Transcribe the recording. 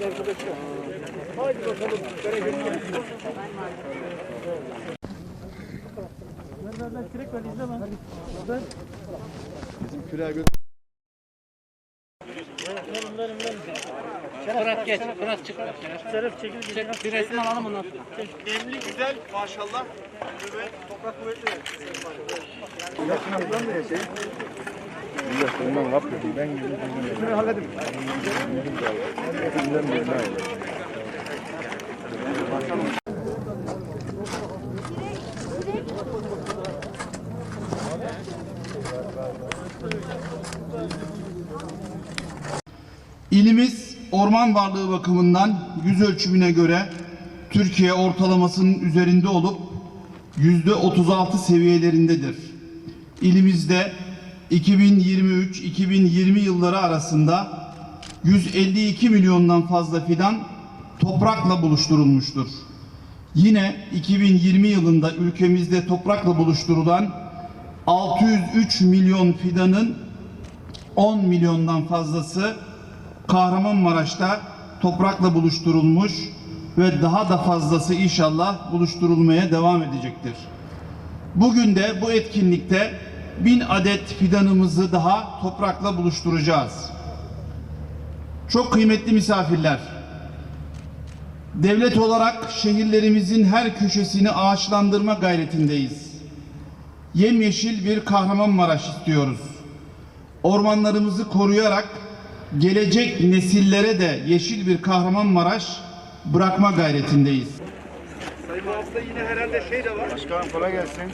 Evet arkadaşlar. Haydi bakalım. Bereketli. Fırat geç, Fırat çık. Şeref çekil. Çek, bir resim alalım sonra. Nemli güzel maşallah. Toprak kuvvetli. Şunu halledim. İlimiz orman varlığı bakımından yüz ölçümüne göre Türkiye ortalamasının üzerinde olup yüzde 36 seviyelerindedir. İlimizde 2023-2020 yılları arasında 152 milyondan fazla fidan toprakla buluşturulmuştur. Yine 2020 yılında ülkemizde toprakla buluşturulan 603 milyon fidanın 10 milyondan fazlası Kahramanmaraş'ta toprakla buluşturulmuş ve daha da fazlası inşallah buluşturulmaya devam edecektir. Bugün de bu etkinlikte bin adet fidanımızı daha toprakla buluşturacağız. Çok kıymetli misafirler, devlet olarak şehirlerimizin her köşesini ağaçlandırma gayretindeyiz. Yemyeşil bir Kahramanmaraş istiyoruz ormanlarımızı koruyarak gelecek nesillere de yeşil bir Kahramanmaraş bırakma gayretindeyiz. Sayın Hafız'da yine herhalde şey de var. Başkanım kolay gelsin.